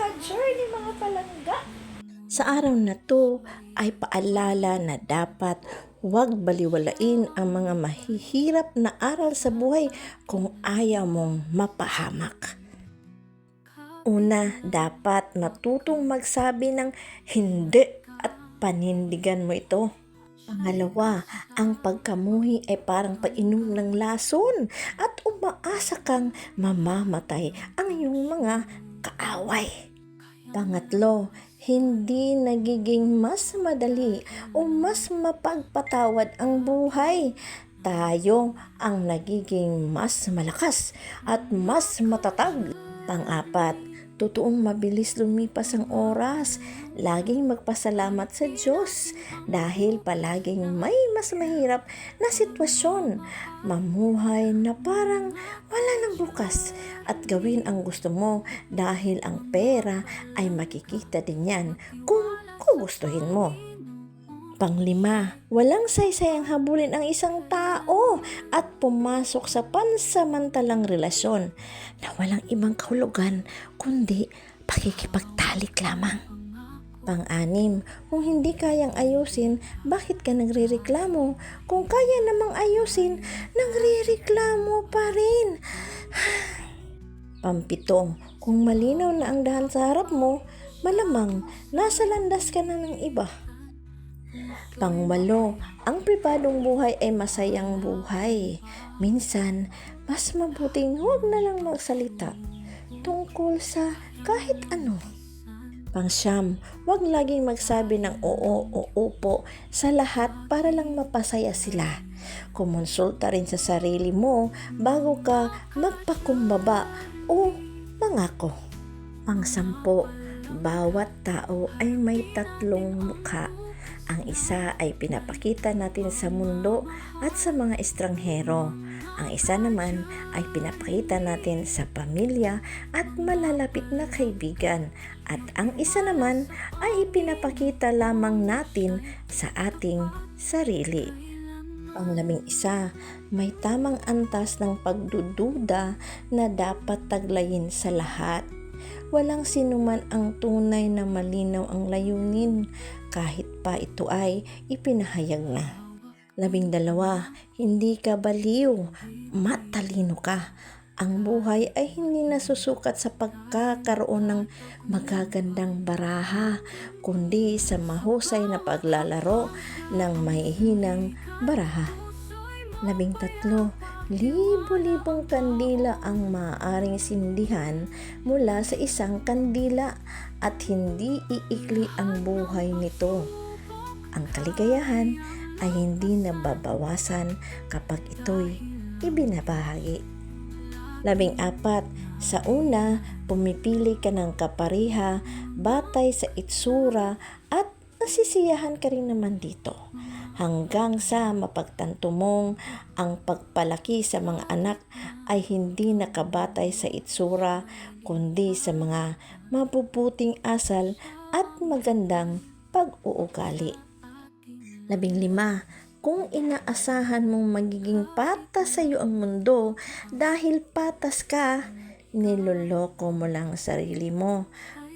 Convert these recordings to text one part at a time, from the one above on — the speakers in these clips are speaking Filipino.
ka-journey mga palangga. Sa araw na to ay paalala na dapat huwag baliwalain ang mga mahihirap na aral sa buhay kung ayaw mong mapahamak. Una, dapat matutong magsabi ng hindi at panindigan mo ito. Pangalawa, ang pagkamuhi ay parang painom ng lason at umaasa kang mamamatay ang iyong mga kaaway. Pangatlo, hindi nagiging mas madali o mas mapagpatawad ang buhay. Tayo ang nagiging mas malakas at mas matatag. Pang-apat, totoong mabilis lumipas ang oras. Laging magpasalamat sa Diyos dahil palaging may mas mahirap na sitwasyon. Mamuhay na parang wala nang bukas at gawin ang gusto mo dahil ang pera ay makikita din yan kung gugustuhin mo. Panglima, walang saysayang habulin ang isang tao at pumasok sa pansamantalang relasyon na walang ibang kahulugan kundi pakikipagtalik lamang. Pang-anim, kung hindi kayang ayusin, bakit ka nagrereklamo? Kung kaya namang ayusin, nagrereklamo pa rin. Pampito, kung malinaw na ang daan sa harap mo, malamang nasa landas ka na ng iba. Pangwalo, ang pribadong buhay ay masayang buhay. Minsan, mas mabuting huwag na lang magsalita tungkol sa kahit ano. Pangsyam, huwag laging magsabi ng oo o opo sa lahat para lang mapasaya sila. Kumonsulta rin sa sarili mo bago ka magpakumbaba o mangako. Pangsampo, bawat tao ay may tatlong mukha. Ang isa ay pinapakita natin sa mundo at sa mga estranghero. Ang isa naman ay pinapakita natin sa pamilya at malalapit na kaibigan. At ang isa naman ay ipinapakita lamang natin sa ating sarili. Panglaming isa, may tamang antas ng pagdududa na dapat taglayin sa lahat. Walang sinuman ang tunay na malinaw ang layunin kahit pa ito ay ipinahayag na. Labing dalawa, hindi ka baliw, matalino ka. Ang buhay ay hindi nasusukat sa pagkakaroon ng magagandang baraha, kundi sa mahusay na paglalaro ng mahihinang baraha. Labing tatlo, libo-libong kandila ang maaaring sindihan mula sa isang kandila at hindi iikli ang buhay nito. Ang kaligayahan ay hindi nababawasan kapag ito'y ibinabahagi. Labing apat, sa una, pumipili ka ng kapariha batay sa itsura at nasisiyahan ka rin naman dito hanggang sa mapagtanto mong ang pagpalaki sa mga anak ay hindi nakabatay sa itsura kundi sa mga mabubuting asal at magandang pag-uugali. Labing lima, kung inaasahan mong magiging patas sa iyo ang mundo dahil patas ka, niloloko mo lang ang sarili mo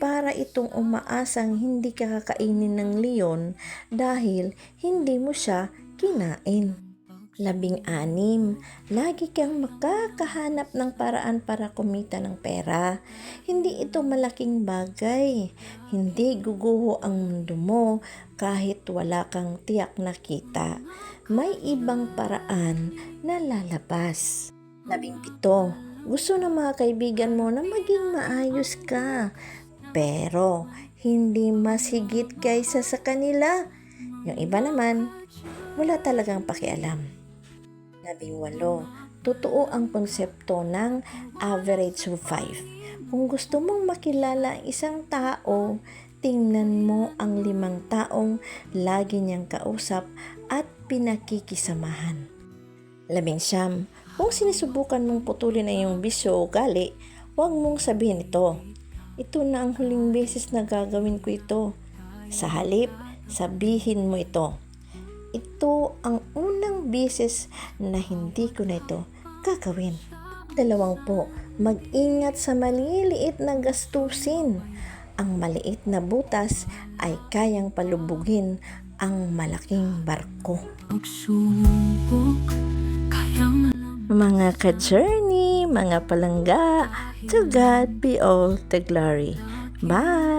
para itong umaasang hindi ka kakainin ng leon dahil hindi mo siya kinain. Labing anim, lagi kang makakahanap ng paraan para kumita ng pera. Hindi ito malaking bagay. Hindi guguho ang mundo mo kahit wala kang tiyak na kita. May ibang paraan na lalabas. Labing pito, gusto ng mga kaibigan mo na maging maayos ka. Pero, hindi mas higit kaysa sa kanila. Yung iba naman, wala talagang pakialam. Labing walo, totoo ang konsepto ng average of five. Kung gusto mong makilala ang isang tao, tingnan mo ang limang taong lagi niyang kausap at pinakikisamahan. Labing siyam, kung sinusubukan mong putulin ang iyong bisyo o gali, huwag mong sabihin ito. Ito na ang huling beses na gagawin ko ito. Sa halip, sabihin mo ito. Ito ang unang beses na hindi ko na ito gagawin. Dalawang po, mag-ingat sa maliliit na gastusin. ang maliit na butas ay kayang palubugin ang malaking barko. Mga ka-journey, mga palangga, to God be all the glory. Bye!